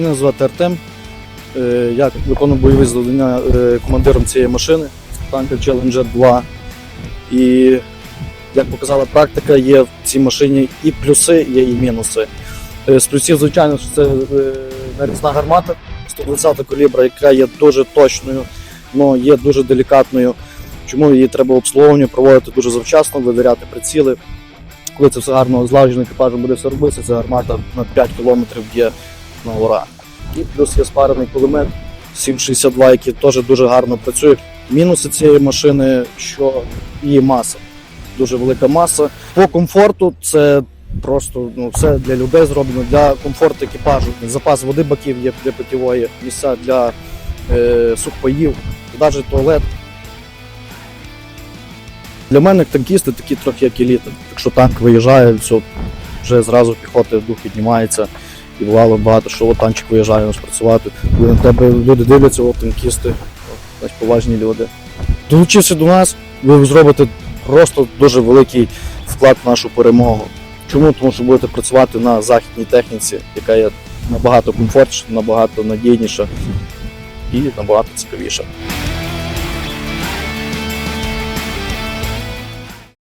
Мене звати Артем. Е, Я виконую бойові завдання е, командиром цієї машини танка Challenger 2. І як показала практика, є в цій машині і плюси, є і мінуси. Е, З плюсів, звичайно, це нарізна гармата 120 калібра, яка є дуже точною, але є дуже делікатною. Чому її треба обслуговування проводити дуже завчасно, вивіряти приціли. Коли це все гарно злагоджено екіпажем буде все робитися, ця гармата на 5 км б'є на ура. І плюс є спарений кулемет 762, який теж дуже гарно працює. Мінуси цієї машини, що її маса. Дуже велика маса. По комфорту це просто ну, все для людей зроблено, для комфорту екіпажу. Запас води баків є для питьової, місця для е, сухпаїв, навіть туалет. Для мене танкісти такі трохи як еліта. Якщо танк виїжджає, все, вже зразу піхоти дух піднімається. І бувало багато, що от танчик виїжджає нас працювати. Коли на тебе люди дивляться, от танкісти, от, поважні люди. Долучився до нас, ви зробите просто дуже великий вклад в нашу перемогу. Чому? Тому що будете працювати на західній техніці, яка є набагато комфортніша, набагато надійніша і набагато цікавіша.